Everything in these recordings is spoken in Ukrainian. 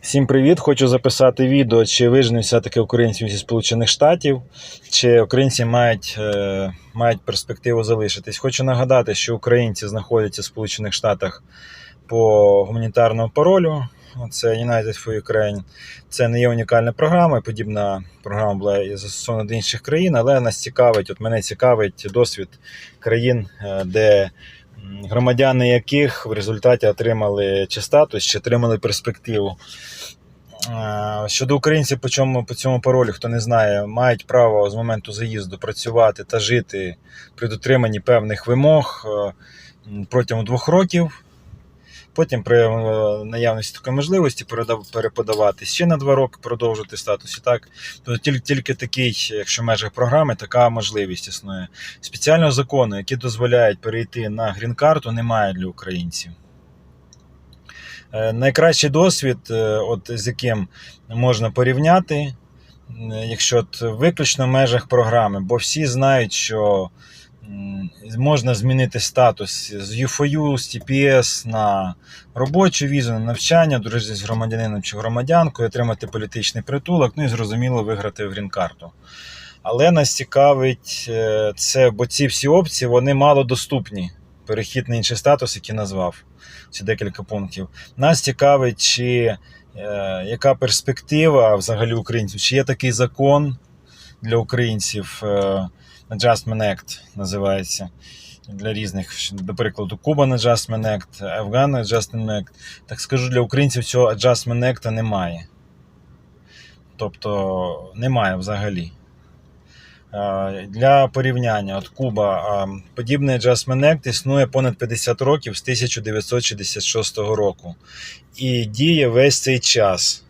Всім привіт! Хочу записати відео, чи вижені все-таки українців зі Сполучених Штатів, чи українці мають, е, мають перспективу залишитись. Хочу нагадати, що українці знаходяться в Сполучених Штатах по гуманітарному паролю. Це United for Ukraine. Це не є унікальна програма. Подібна програма була і застосована до інших країн, але нас цікавить, от мене цікавить досвід країн, е, де громадяни яких в результаті отримали чи статус, чи отримали перспективу. Е, Щодо українців, по цьому, по цьому паролю, хто не знає, мають право з моменту заїзду працювати та жити при дотриманні певних вимог е, протягом двох років. Потім при е, наявності такої можливості переподаватись ще на два роки, продовжити статус. І так, то тільки, тільки такий, якщо в межах програми, така можливість існує. Спеціального закону, які дозволяють перейти на грін-карту, немає для українців. Е, Найкращий досвід, е, от з яким можна порівняти, якщо от виключно в межах програми, бо всі знають, що можна змінити статус з UFOU, з TPS на робочу візу, на навчання, дружити з громадянином чи громадянкою, отримати політичний притулок, ну і зрозуміло виграти в грін-карту. Але нас цікавить е, це, бо ці всі опції вони мало доступні. Перехід на інший статус, який назвав ці декілька пунктів. Нас цікавить, чи е, яка перспектива взагалі українців, чи є такий закон для українців, е, Adjustment Act називається. Для різних, до прикладу, Cuban Adjustment Act, Afghan Adjustment Act. Так скажу, для українців цього Adjustment Act немає. Тобто немає взагалі. Для порівняння, от Куба, подібний Adjustment Act існує понад 50 років з 1966 року і діє весь цей час.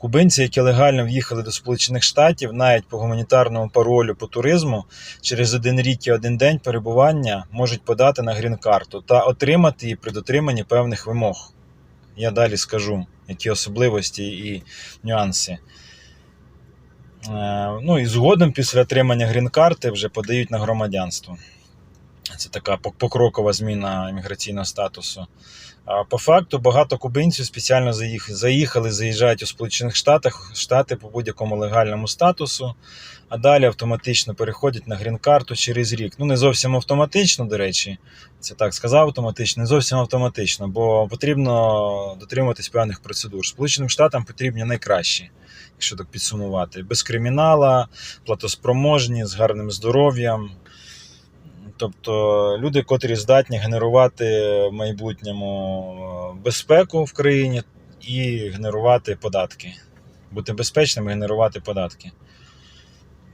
Кубинці, які легально в'їхали до Сполучених Штатів, навіть по гуманітарному паролю по туризму, через один рік і один день перебування можуть подати на грін-карту та отримати її при дотриманні певних вимог. Я далі скажу, які особливості і нюанси. Е, Ну і згодом після отримання грін-карти вже подають на громадянство. Це така покрокова зміна імміграційного статусу. А по факту багато кубинців спеціально заїх- заїхали, заїжджають у Сполучених Штатах, Штати по будь-якому легальному статусу, а далі автоматично переходять на грін-карту через рік. Ну, не зовсім автоматично, до речі, це так сказав автоматично, не зовсім автоматично, бо потрібно дотримуватись певних процедур. Сполученим Штатам потрібні найкращі, якщо так підсумувати, без кримінала, платоспроможні, з гарним здоров'ям. Тобто люди, котрі здатні генерувати в майбутньому е, безпеку в країні і генерувати податки, бути безпечними, генерувати податки.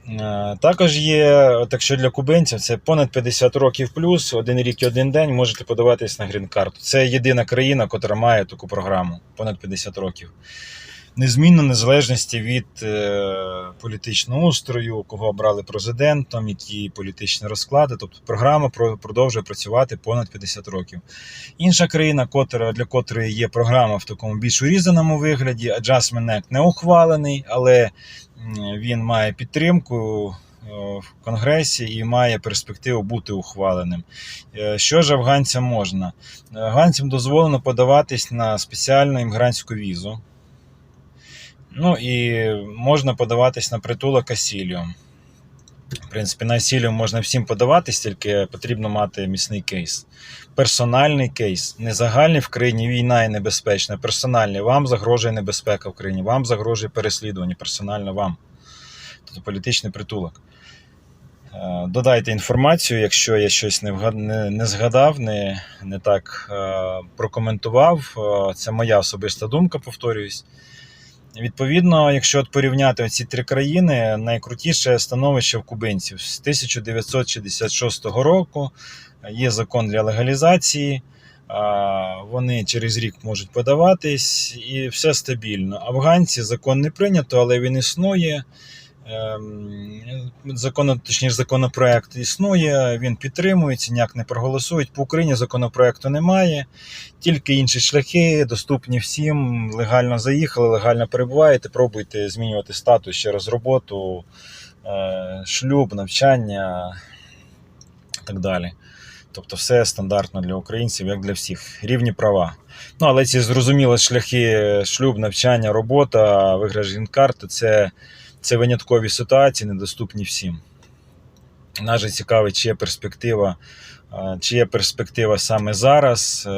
Е, Також є, от якщо для кубинців, це понад 50 років плюс, один рік і один день можете подаватись на грін-карту. Це єдина країна, котра має таку програму понад 50 років. Незмінно незалежності від е, політичного устрою, кого обрали президентом, які політичні розклади. Тобто програма про- продовжує працювати понад 50 років. Інша країна, для котрої є програма в такому більш урізаному вигляді, Adjustment Act не ухвалений, але він має підтримку. е, В Конгресі і має перспективу бути ухваленим. Е, Що ж афганцям можна? Афганцям дозволено подаватись на спеціальну іммігрантську візу. Ну і можна подаватись на притулок асіліум. В принципі, на асіліум можна всім подаватись, тільки потрібно мати міцний кейс. Персональний кейс. Не загальний в країні війна і небезпечна. Персональний. Вам загрожує небезпека в країні, вам загрожує переслідування, персонально вам. Тобто політичний притулок. Е, Додайте інформацію, якщо я щось не, вгад... не, не згадав, не, не так е, прокоментував. Е, Це моя особиста думка, повторююсь. Відповідно, якщо от порівняти ці три країни, найкрутіше становище в кубинців з 1966 року є закон для легалізації. Вони через рік можуть подаватись, і все стабільно. Афганці закон не прийнято, але він існує. Ем, Закон, точніше, законопроект існує, він підтримується, ніяк не проголосують. По Україні законопроекту немає, тільки інші шляхи, доступні всім. Легально заїхали, легально перебуваєте, пробуйте змінювати статус через роботу, е, шлюб, навчання і так далі. Тобто все стандартно для українців, як для всіх. Рівні права. Ну, але ці зрозумілі шляхи шлюб, навчання, робота, виграш грін-карти це, це виняткові ситуації, недоступні всім. Нас же чи є перспектива, е, чи є перспектива саме зараз е,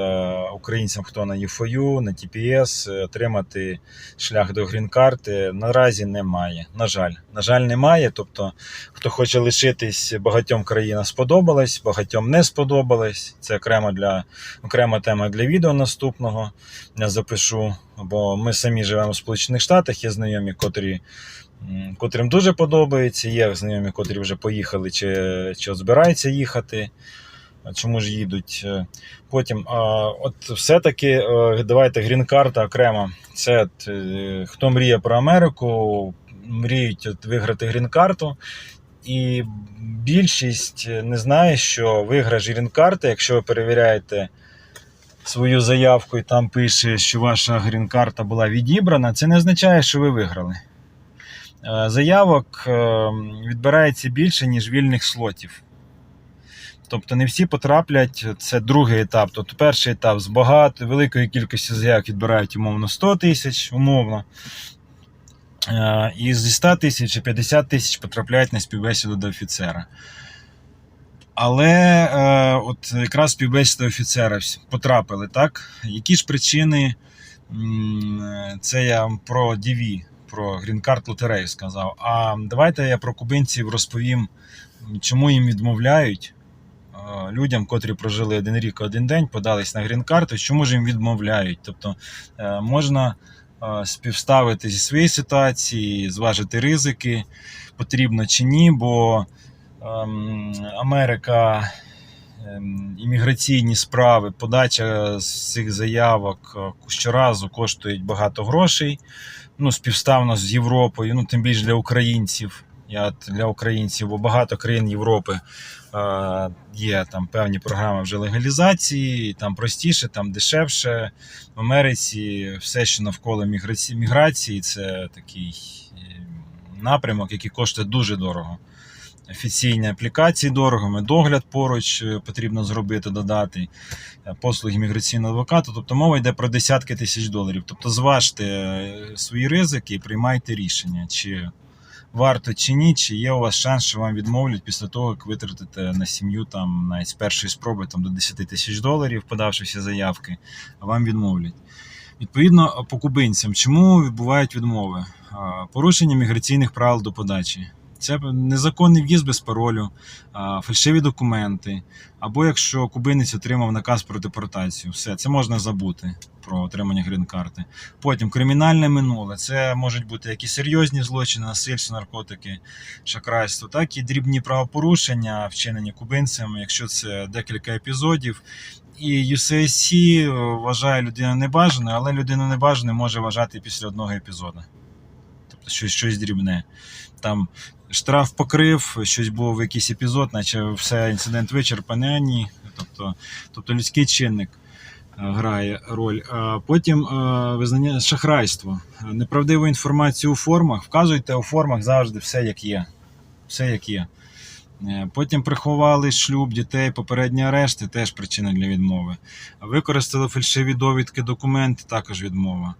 українцям, хто на ЮФОЮ, на ТПС, е, отримати шлях до грін-карти. Наразі немає. На жаль, на жаль, немає. Тобто, хто хоче лишитись, багатьом країнам сподобалось, багатьом не сподобалось. Це окремо для окрема тема для відео наступного. Я запишу, бо ми самі живемо в Сполучених Штатах, є знайомі, котрі котрим дуже подобається. Є знайомі, котрі вже поїхали чи, чи збираються їхати. Чому ж їдуть? Е, Потім, от все-таки е, давайте грін-карта окремо. Це е, хто мріє про Америку, мріють от виграти грін-карту. І більшість не знає, що виграш грін-карти, якщо ви перевіряєте свою заявку і там пише, що ваша грін-карта була відібрана, це не означає, що ви виграли. Е, Заявок е, відбирається більше, ніж вільних слотів. Тобто не всі потраплять, це другий етап. Тобто перший етап з багато, великої кількості заявок відбирають умовно 100 тисяч, умовно. Е, І зі 100 тисяч і 50 тисяч потрапляють на співбесіду до офіцера. Але е, от якраз співбесіда офіцера потрапили, так? Які ж причини? Це я про DV, про грін-карт лотерею сказав. А давайте я про кубинців розповім, чому їм відмовляють е, людям, котрі прожили один рік, один день, подались на грін-карту, чому ж їм відмовляють? Тобто е, можна е, співставити зі своєї ситуації, зважити ризики, потрібно чи ні, бо Америка, ем, імміграційні справи, подача з цих заявок е, щоразу коштують багато грошей. Ну, співставно з Європою, ну тим більше для українців. Я для українців, бо багато країн Європи е, є там певні програми вже легалізації, там простіше, там дешевше. В Америці все, що навколо міграції, міграції, це такий е, напрямок, який коштує дуже дорого. Офіційні аплікації дорого, медогляд поруч е, потрібно зробити, додати е, послуги міграційного адвоката. Тобто мова йде про десятки тисяч доларів. Тобто зважте е, свої ризики і приймайте рішення, чи варто чи ні, чи є у вас шанс, що вам відмовлять після того, як витратите на сім'ю там навіть з першої спроби там, до 10 тисяч доларів, подавши всі заявки, а вам відмовлять. Відповідно, по кубинцям, чому відбувають відмови? Порушення міграційних правил до подачі. Це незаконний в'їзд без паролю, фальшиві документи, або якщо кубинець отримав наказ про депортацію, все це можна забути про отримання грін-карти. Потім кримінальне минуле. Це можуть бути як серйозні злочини, насильство, наркотики, шахрайство, так і дрібні правопорушення, вчинені кубинцями, якщо це декілька епізодів. І UCSC вважає людину небажаною, але людину небажаною може вважати після одного епізоду. Тобто щось, щось дрібне. Там штраф покрив, щось було в якийсь епізод, наче все інцидент вичерпаний. Тобто, тобто людський чинник е, грає роль. А Потім е, визнання шахрайство. Неправдиву інформацію у формах. Вказуйте у формах завжди все як є. Все як є. Е, Потім приховали шлюб дітей, попередні арешти теж причина для відмови. Використали фальшиві довідки, документи, також відмова.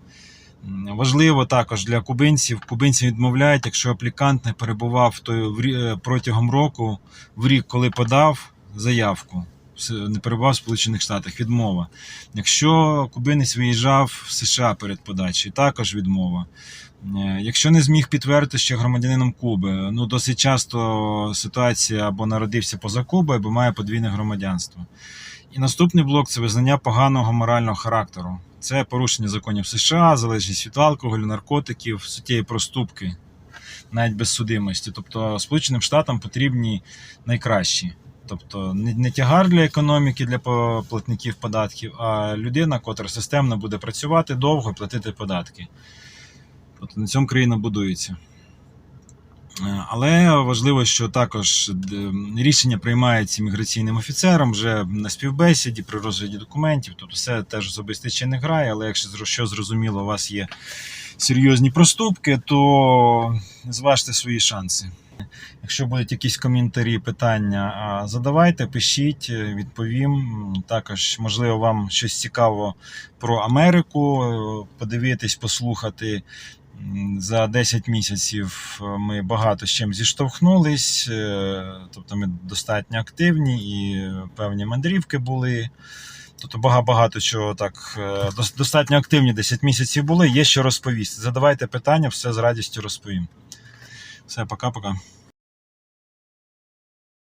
Важливо також для кубинців. Кубинці відмовляють, якщо аплікант не перебував рі- е, протягом року, в рік, коли подав заявку, не перебував в Сполучених Штатах, відмова. Якщо кубинець виїжджав в США перед подачею, також відмова. Е, Якщо не зміг підтвердити, що громадянином Куби, ну досить часто ситуація або народився поза Кубою, або має подвійне громадянство. І наступний блок це визнання поганого морального характеру. Це порушення законів США, залежність від алкоголю, наркотиків, суттєві проступки, навіть без судимості. Тобто Сполученим Штатам потрібні найкращі. Тобто не, тягар для економіки, для платників податків, а людина, котра системно буде працювати довго платити податки. Тобто на цьому країна будується. Е, Але важливо, що також рішення приймається міграційним офіцером вже на співбесіді при розгляді документів. Тобто все теж особистий чи не грає, але якщо що зрозуміло, у вас є серйозні проступки, то зважте свої шанси. Якщо будуть якісь коментарі, питання, задавайте, пишіть, е, відповім. Також, можливо, вам щось цікаво про Америку, е, подивитись, послухати. За 10 місяців е, ми багато з чим зіштовхнулись, е, тобто ми достатньо активні і певні мандрівки були. Тобто багато чого так е, достатньо активні 10 місяців були. Є що розповісти. Задавайте питання, все з радістю розповім. Все, пока-пока.